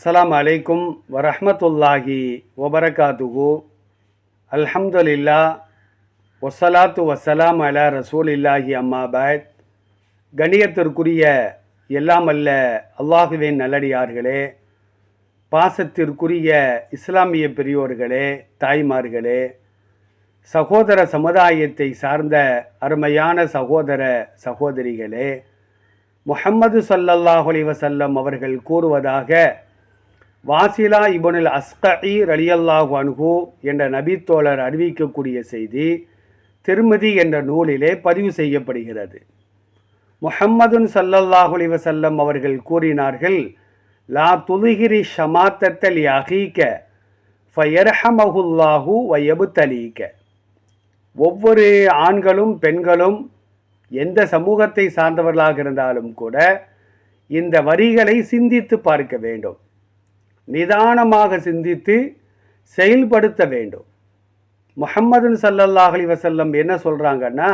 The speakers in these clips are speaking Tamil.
அஸ்லாம் அலைக்கும் வரஹமத்துல்லாஹி ஒபரகாத்துகு அல்ஹம்துலில்லா ஒசலாத்து வஸ்ஸலாம் அலா ரசூலில்லாஹி அம்மா பாத். கணியத்திற்குரிய அல்ல அல்லாஹுவின் நல்லடியார்களே பாசத்திற்குரிய இஸ்லாமிய பெரியோர்களே தாய்மார்களே சகோதர சமுதாயத்தை சார்ந்த அருமையான சகோதர சகோதரிகளே முஹம்மது சல்லல்லாஹ் அலைஹி அவர்கள் கூறுவதாக வாசிலா இபனில் அஸ்கஇ ரலியல்லாஹு அன்ஹு என்ற நபித்தோழர் அறிவிக்கக்கூடிய செய்தி திருமதி என்ற நூலிலே பதிவு செய்யப்படுகிறது. முஹம்மதுன் ஸல்லல்லாஹு அலைஹி அவர்கள் கூறினார்கள் லா துதுகிரி ஷமாத்தத்தல் யகீக்க ஃபயர்ஹமஹுல்லாஹு வயபுத்தலீக. ஒவ்வொரு ஆண்களும் பெண்களும் எந்த சமூகத்தை சார்ந்தவர்களாக இருந்தாலும் கூட இந்த வரிகளை சிந்தித்து பார்க்க வேண்டும். நிதானமாக சிந்தித்து செயல்படுத்த வேண்டும். முஹம்மதுன் சல்லல்லாஹ் அலி வசல்லம் என்ன சொல்கிறாங்கன்னா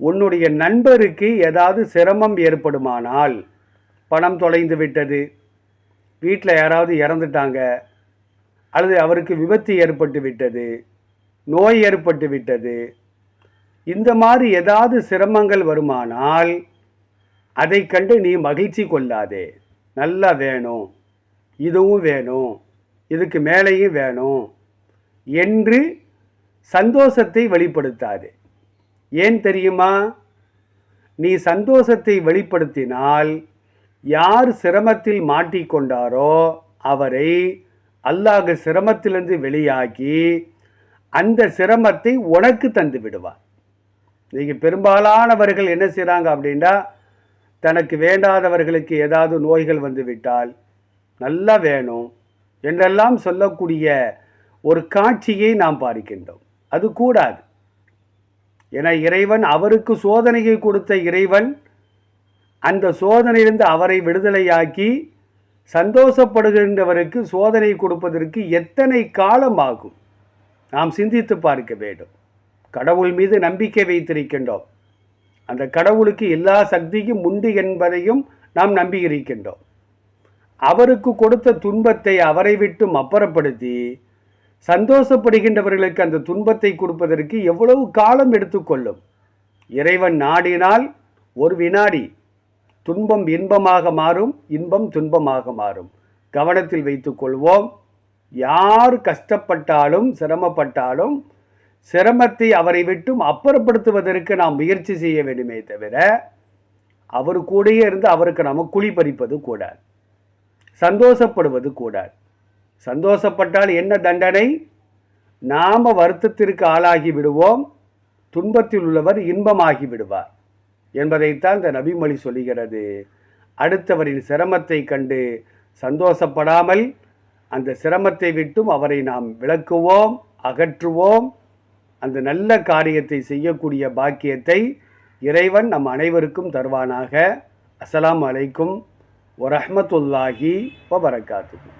உன்னுடைய நண்பருக்கு ஏதாவது சிரமம் ஏற்படுமானால் பணம் தொலைந்து விட்டது வீட்டில் யாராவது இறந்துட்டாங்க அல்லது அவருக்கு விபத்து ஏற்பட்டு விட்டது நோய் ஏற்பட்டு விட்டது இந்த மாதிரி ஏதாவது சிரமங்கள் வருமானால் அதை கண்டு நீ மகிழ்ச்சி கொள்ளாதே. நல்லா வேணும். இதுவும் வேணும். இதுக்கு மேலேயும் வேணும் என்று சந்தோஷத்தை வெளிப்படுத்தாது. ஏன் தெரியுமா? நீ சந்தோஷத்தை வெளிப்படுத்தினால் யார் சிரமத்தில் மாட்டிக்கொண்டாரோ அவரை அல்லாஹ் சிரமத்திலிருந்து வெளியாக்கி அந்த சிரமத்தை உனக்கு தந்து விடுவார். நீங்கள் பெரும்பாலானவர்கள் என்ன செய்கிறாங்க அப்படின்னா தனக்கு வேண்டாதவர்களுக்கு ஏதாவது நோய்கள் வந்துவிட்டால் நல்லா வேணும் என்றெல்லாம் சொல்லக்கூடிய ஒரு காட்சியை நாம் பார்க்கின்றோம். அது கூடாது. என இறைவன் அவருக்கு சோதனையை கொடுத்த இறைவன் அந்த சோதனையிலிருந்து அவரை விடுதலையாக்கி சந்தோஷப்படுகின்றவருக்கு சோதனை கொடுப்பதற்கு எத்தனை காலம் ஆகும் நாம் சிந்தித்து பார்க்க வேண்டும். கடவுள் மீது நம்பிக்கை வைத்திருக்கின்றோம். அந்த கடவுளுக்கு எல்லா சக்தியும் உண்டு என்பதையும் நாம் நம்பியிருக்கின்றோம். அவருக்கு கொடுத்த துன்பத்தை அவரை விட்டும் அப்புறப்படுத்தி சந்தோஷப்படுகின்றவர்களுக்கு அந்த துன்பத்தை கொடுப்பதற்கு எவ்வளவு காலம் எடுத்துக்கொள்ளும்? இறைவன் நாடினால் ஒரு வினாடி துன்பம் இன்பமாக மாறும் இன்பம் துன்பமாக மாறும். கவனத்தில் வைத்துக்கொள்வோம். யார் கஷ்டப்பட்டாலும் சிரமப்பட்டாலும் சிரமத்தை அவரை விட்டும் அப்புறப்படுத்துவதற்கு நாம் முயற்சி செய்ய வேண்டுமே தவிர அவர் கூடயே இருந்து அவருக்கு நாம் குழி பறிப்பது கூடாது. சந்தோஷப்படுவது கூடாது. சந்தோஷப்பட்டால் என்ன தண்டனை? நாம் வருத்தத்திற்கு ஆளாகி விடுவோம். துன்பத்தில் உள்ளவர் இன்பமாகி விடுவார். என்பதைத்தான் இந்த நபிமொழி சொல்லுகிறது. அடுத்தவரின் சிரமத்தை கண்டு சந்தோஷப்படாமல் அந்த சிரமத்தை விட்டும் அவரை நாம் விளக்குவோம் அகற்றுவோம். அந்த நல்ல காரியத்தை செய்யக்கூடிய பாக்கியத்தை இறைவன் நம் அனைவருக்கும் தருவானாக. அஸ்லாம் அலைக்கும். வரஹ்மத்துல்லாஹி வபரகாத்துக்கும்